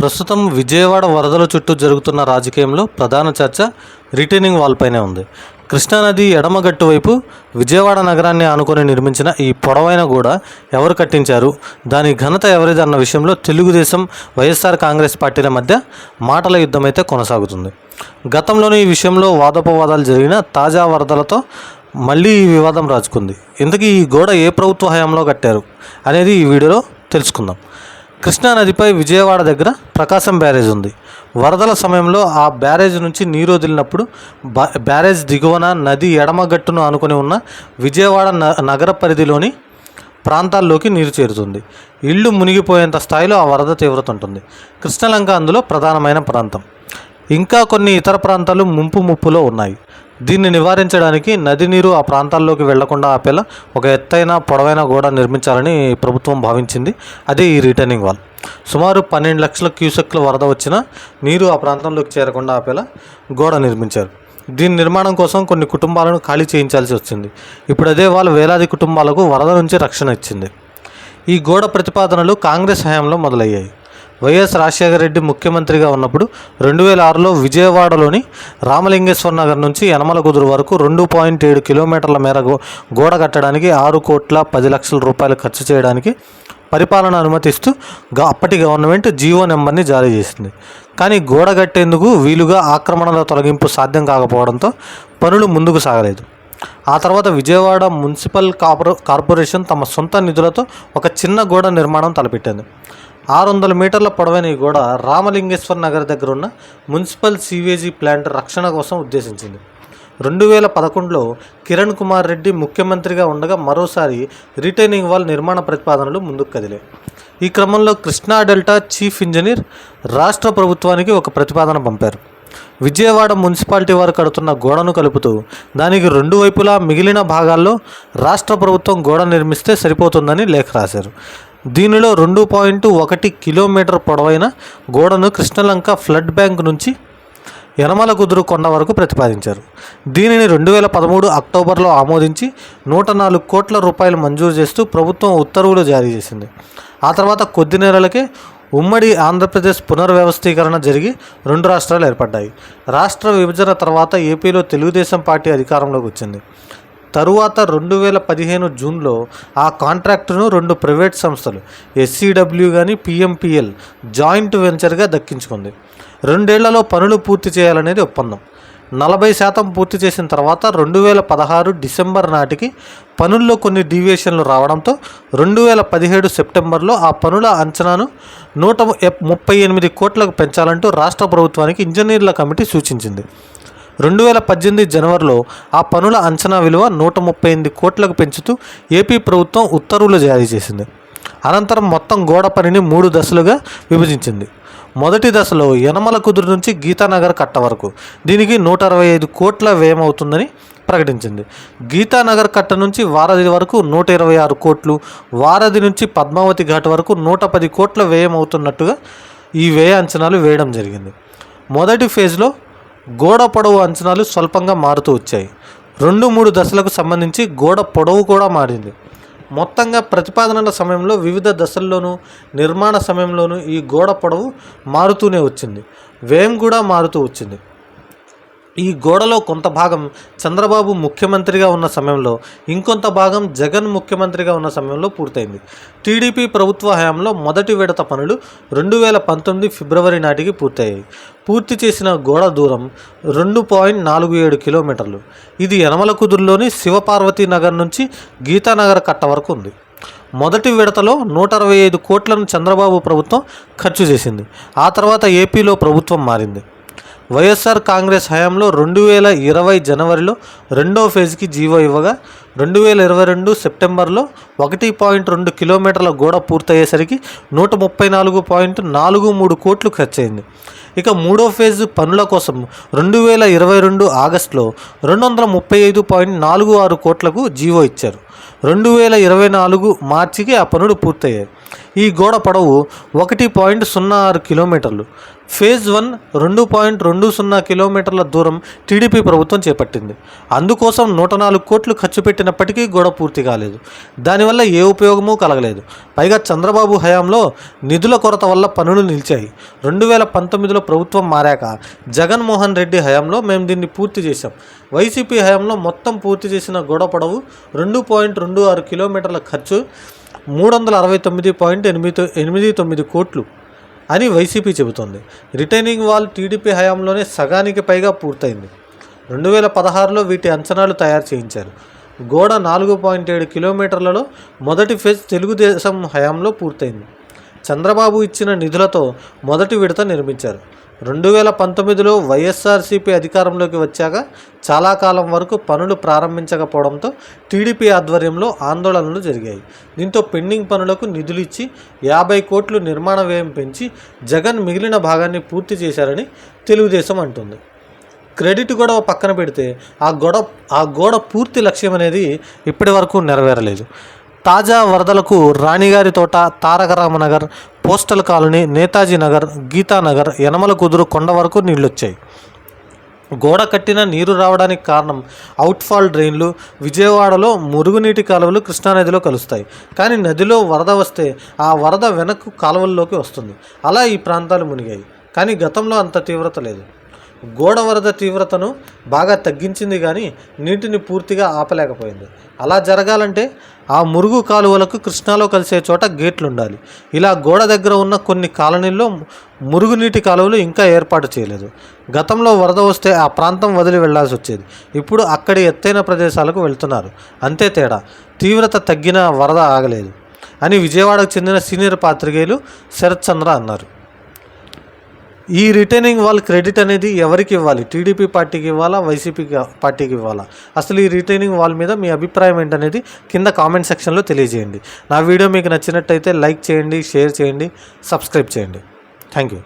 ప్రస్తుతం విజయవాడ వరదల చుట్టూ జరుగుతున్న రాజకీయంలో ప్రధాన చర్చ రిటైనింగ్ వాల్పైనే ఉంది. కృష్ణానది ఎడమగట్టు వైపు విజయవాడ నగరాన్ని ఆనుకొని నిర్మించిన ఈ పొడవైన గోడ ఎవరు కట్టించారు? దాని ఘనత ఎవరిది అన్న విషయంలో తెలుగుదేశం వైఎస్ఆర్ కాంగ్రెస్ పార్టీల మధ్య మాటల యుద్ధం అయితే కొనసాగుతుంది. గతంలోనే ఈ విషయంలో వాదోపవాదాలు జరిగిన తాజా వరదలతో మళ్ళీ ఈ వివాదం రాజుకుంది. ఇంతకీ ఈ గోడ ఏ ప్రభుత్వ హయాంలో కట్టారు అనేది ఈ వీడియోలో తెలుసుకుందాం. కృష్ణా నదిపై విజయవాడ దగ్గర ప్రకాశం బ్యారేజ్ ఉంది. వరదల సమయంలో ఆ బ్యారేజ్ నుంచి నీరు వదిలినప్పుడు బ్యారేజ్ దిగువన నది ఎడమ గట్టును ఆనుకొని ఉన్న విజయవాడ నగర పరిధిలోని ప్రాంతాల్లోకి నీరు చేరుతుంది. ఇళ్ళు మునిగిపోయేంత స్థాయిలో ఆ వరద తీవ్రత ఉంటుంది. కృష్ణలంక అందులో ప్రధానమైన ప్రాంతం. ఇంకా కొన్ని ఇతర ప్రాంతాలు ముంపు ముప్పులో ఉన్నాయి. దీన్ని నివారించడానికి నది నీరు ఆ ప్రాంతాల్లోకి వెళ్ళకుండా ఆపేలా ఒక ఎత్తైన పొడవైన గోడ నిర్మించాలని ప్రభుత్వం భావించింది. అదే ఈ రిటర్నింగ్ వాల్. సుమారు పన్నెండు లక్షల క్యూసెక్ల వరద వచ్చిన నీరు ఆ ప్రాంతంలోకి చేరకుండా ఆపేలా గోడ నిర్మించారు. దీని నిర్మాణం కోసం కొన్ని కుటుంబాలను ఖాళీ చేయించాల్సి వచ్చింది. ఇప్పుడు అదే వాళ్ళు వేలాది కుటుంబాలకు వరద నుంచి రక్షణ ఇచ్చింది. ఈ గోడ ప్రతిపాదనలు కాంగ్రెస్ హయాంలో మొదలయ్యాయి. వైఎస్ రాజశేఖర రెడ్డి ముఖ్యమంత్రిగా ఉన్నప్పుడు రెండు వేల ఆరులో విజయవాడలోని రామలింగేశ్వర నగర్ నుంచి యనమల కుదురు వరకు రెండు పాయింట్ ఏడు కిలోమీటర్ల మేర గోడ కట్టడానికి ఆరు కోట్ల పది లక్షల రూపాయలు ఖర్చు చేయడానికి పరిపాలన అనుమతిస్తూ అప్పటి గవర్నమెంట్ జీవో నెంబర్ని జారీ చేసింది. కానీ గోడ కట్టేందుకు వీలుగా ఆక్రమణల తొలగింపు సాధ్యం కాకపోవడంతో పనులు ముందుకు సాగలేదు. ఆ తర్వాత విజయవాడ మున్సిపల్ కార్పొ కార్పొరేషన్ తమ సొంత నిధులతో ఒక చిన్న గోడ నిర్మాణం తలపెట్టింది. ఆరు వందల మీటర్ల పొడవైన ఈ గోడ రామలింగేశ్వర్ నగర్ దగ్గర ఉన్న మున్సిపల్ సీవేజీ ప్లాంట్ రక్షణ కోసం ఉద్దేశించింది. రెండు వేల పదకొండులో కిరణ్ కుమార్ రెడ్డి ముఖ్యమంత్రిగా ఉండగా మరోసారి రిటైనింగ్ వాల్ నిర్మాణ ప్రతిపాదనలు ముందుకు కదిలాయి. ఈ క్రమంలో కృష్ణా డెల్టా చీఫ్ ఇంజనీర్ రాష్ట్ర ప్రభుత్వానికి ఒక ప్రతిపాదన పంపారు. విజయవాడ మున్సిపాలిటీ వారు కడుతున్న గోడను కలుపుతూ దానికి రెండు వైపులా మిగిలిన భాగాల్లో రాష్ట్ర ప్రభుత్వం గోడ నిర్మిస్తే సరిపోతుందని లేఖ రాశారు. దీనిలో రెండు పాయింట్ ఒకటి కిలోమీటర్ పొడవైన గోడను కృష్ణలంక ఫ్లడ్ బ్యాంక్ నుంచి యనమల కుదురు కొండ వరకు ప్రతిపాదించారు. దీనిని రెండు వేల పదమూడు అక్టోబర్లో ఆమోదించి నూట నాలుగు కోట్ల రూపాయలు మంజూరు చేస్తూ ప్రభుత్వం ఉత్తర్వులు జారీ చేసింది. ఆ తర్వాత కొద్ది నెలలకే ఉమ్మడి ఆంధ్రప్రదేశ్ పునర్వ్యవస్థీకరణ జరిగి రెండు రాష్ట్రాలు ఏర్పడ్డాయి. రాష్ట్ర విభజన తర్వాత ఏపీలో తెలుగుదేశం పార్టీ అధికారంలోకి వచ్చింది. తరువాత రెండు వేల పదిహేను జూన్లో ఆ కాంట్రాక్టును రెండు ప్రైవేట్ సంస్థలు ఎస్సీడబ్ల్యూ కానీ పిఎంపిఎల్ జాయింట్ వెంచర్గా దక్కించుకుంది. రెండేళ్ళలో పనులు పూర్తి చేయాలనేది ఒప్పందం. నలభై శాతం పూర్తి చేసిన తర్వాత రెండు వేల పదహారు డిసెంబర్ నాటికి పనుల్లో కొన్ని డీవియేషన్లు రావడంతో రెండు వేల పదిహేడు సెప్టెంబర్లో ఆ పనుల అంచనాను నూట ముప్పై ఎనిమిది కోట్లకు పెంచాలంటూ రాష్ట్ర ప్రభుత్వానికి ఇంజనీర్ల కమిటీ సూచించింది. రెండు వేల పద్దెనిమిది జనవరిలో ఆ పనుల అంచనా విలువ నూట ముప్పై ఎనిమిది కోట్లకు పెంచుతూ ఏపీ ప్రభుత్వం ఉత్తర్వులు జారీ చేసింది. అనంతరం మొత్తం గోడ పనిని మూడు దశలుగా విభజించింది. మొదటి దశలో యనమల కుదురు నుంచి గీతానగర్ కట్ట వరకు. దీనికి నూట అరవై ఐదు కోట్ల వ్యయం అవుతుందని ప్రకటించింది. గీతానగర్ కట్ట నుంచి వారధి వరకు నూట ఇరవై ఆరు కోట్లు వారధి నుంచి పద్మావతి ఘాట్ వరకు నూట పది కోట్ల వ్యయం అవుతున్నట్టుగా ఈ వ్యయ అంచనాలు వేయడం జరిగింది. మొదటి ఫేజ్లో గోడ పొడవు అంచనాలు స్వల్పంగా మారుతూ వచ్చాయి. రెండు మూడు దశలకు సంబంధించి గోడ పొడవు కూడా మారింది. మొత్తంగా ప్రతిపాదనల సమయంలో వివిధ దశల్లోనూ నిర్మాణ సమయంలోనూ ఈ గోడ పొడవు మారుతూనే వచ్చింది. వ్యయం కూడా మారుతూ వచ్చింది. ఈ గోడలో కొంత భాగం చంద్రబాబు ముఖ్యమంత్రిగా ఉన్న సమయంలో ఇంకొంత భాగం జగన్ ముఖ్యమంత్రిగా ఉన్న సమయంలో పూర్తయింది. టీడీపీ ప్రభుత్వ హయాంలో మొదటి విడత పనులు రెండు వేల పంతొమ్మిది ఫిబ్రవరి నాటికి పూర్తయ్యాయి. పూర్తి చేసిన గోడ దూరం రెండు పాయింట్ నాలుగు ఏడు కిలోమీటర్లు. ఇది యనమల కుదురులోని శివపార్వతి నగర్ నుంచి గీతానగర్ కట్ట వరకు ఉంది. మొదటి విడతలో నూట అరవై ఐదు కోట్లను చంద్రబాబు ప్రభుత్వం ఖర్చు చేసింది. ఆ తర్వాత ఏపీలో ప్రభుత్వం మారింది. వైఎస్ఆర్ కాంగ్రెస్ హయాంలో రెండు వేల ఇరవై జనవరిలో రెండో ఫేజ్కి జీవో ఇవ్వగా రెండు వేల ఇరవై రెండు సెప్టెంబర్లో ఒకటి పాయింట్ రెండు కిలోమీటర్ల గోడ పూర్తయ్యేసరికి నూట ముప్పై నాలుగు పాయింట్ నాలుగు మూడు కోట్లు ఖర్చయింది. ఇక మూడో ఫేజ్ పనుల కోసం రెండు వేల ఇరవై రెండు ఆగస్టులో రెండు వందల ముప్పై ఐదు పాయింట్ నాలుగు ఆరు కోట్లకు జీవో ఇచ్చారు. రెండు వేల ఇరవై నాలుగు మార్చికి ఆ పనులు పూర్తయ్యాయి. ఈ గోడ పొడవు ఒకటి పాయింట్ సున్నా ఆరు కిలోమీటర్లు. ఫేజ్ వన్ రెండు పాయింట్ రెండు సున్నా కిలోమీటర్ల దూరం టీడీపీ ప్రభుత్వం చేపట్టింది. అందుకోసం నూట నాలుగు కోట్లు ఖర్చు పెట్టినప్పటికీ గొడవ పూర్తి కాలేదు. దానివల్ల ఏ ఉపయోగమూ కలగలేదు. పైగా చంద్రబాబు హయాంలో నిధుల కొరత వల్ల పనులు నిలిచాయి. రెండు వేల పంతొమ్మిదిలో ప్రభుత్వం మారాక జగన్మోహన్ రెడ్డి హయాంలో మేము దీన్ని పూర్తి చేశాం. వైసీపీ హయాంలో మొత్తం పూర్తి చేసిన గొడవ పొడవు రెండు పాయింట్ రెండు ఆరు కిలోమీటర్ల ఖర్చు మూడు వందల అరవై తొమ్మిది పాయింట్ ఎనిమిది ఎనిమిది తొమ్మిది కోట్లు. అని వైసీపీ చెబుతోంది. రిటైనింగ్ వాల్ టీడీపీ హయాంలోనే సగానికి పైగా పూర్తయింది. రెండు వేల పదహారులో వీటి అంచనాలు తయారు చేయించారు. గోడ నాలుగు పాయింట్ ఏడు కిలోమీటర్లలో మొదటి ఫేజ్ తెలుగుదేశం హయాంలో పూర్తయింది. చంద్రబాబు ఇచ్చిన నిధులతో మొదటి విడత నిర్మించారు. రెండు వేల పంతొమ్మిదిలో వైఎస్ఆర్సీపీ అధికారంలోకి వచ్చాక చాలా కాలం వరకు పనులు ప్రారంభించకపోవడంతో టీడీపీ ఆధ్వర్యంలో ఆందోళనలు జరిగాయి. దీంతో పెండింగ్ పనులకు నిధులు ఇచ్చి యాభై కోట్లు నిర్మాణ వ్యయం పెంచి జగన్ మిగిలిన భాగాన్ని పూర్తి చేశారని తెలుగుదేశం అంటుంది. క్రెడిట్ గొడవ పక్కన పెడితే ఆ గొడ ఆ గోడ పూర్తి లక్ష్యం అనేది ఇప్పటి వరకు నెరవేరలేదు. తాజా వరదలకు రాణిగారి తోట తారకరామనగర్ పోస్టల్ కాలనీ నేతాజీ నగర్ గీతానగర్ యనమల కుదురు కొండ వరకు నీళ్ళొచ్చాయి. గోడ కట్టిన నీరు రావడానికి కారణం అవుట్ఫాల్ డ్రైన్లు. విజయవాడలో మురుగునీటి కాలువలు కృష్ణానదిలో కలుస్తాయి. కానీ నదిలో వరద వస్తే ఆ వరద వెనక్కు కాలువల్లోకి వస్తుంది. అలా ఈ ప్రాంతాలు మునిగాయి. కానీ గతంలో అంత తీవ్రత లేదు. గోడ వరద తీవ్రతను బాగా తగ్గించింది కానీ నీటిని పూర్తిగా ఆపలేకపోయింది. అలా జరగాలంటే ఆ మురుగు కాలువలకు కృష్ణాలో కలిసే చోట గేట్లు ఉండాలి ఇలా గోడ దగ్గర ఉన్న కొన్ని కాలనీల్లో మురుగునీటి కాలువలు ఇంకా ఏర్పాటు చేయలేదు. గతంలో వరద వస్తే ఆ ప్రాంతం వదిలి వెళ్ళాల్సి వచ్చేది. ఇప్పుడు అక్కడి ఎత్తైన ప్రదేశాలకు వెళ్తున్నారు. అంతే తేడా. తీవ్రత తగ్గిన వరద ఆగలేదు అని విజయవాడకు చెందిన సీనియర్ పాత్రికేయులు శరత్ చంద్ర అన్నారు. ఈ రిటైనింగ్ వాల్ క్రెడిట్ అనేది ఎవరికి ఇవ్వాలి? టీడీపీ పార్టీకి ఇవ్వాలా? వైసీపీ పార్టీకి ఇవ్వాలా? అసలు ఈ రిటైనింగ్ వాల్ మీద మీ అభిప్రాయం ఏంటనేది కింద కామెంట్ సెక్షన్లో తెలియజేయండి. నా వీడియో మీకు నచ్చినట్టయితే లైక్ చేయండి షేర్ చేయండి సబ్స్క్రైబ్ చేయండి. Thank you.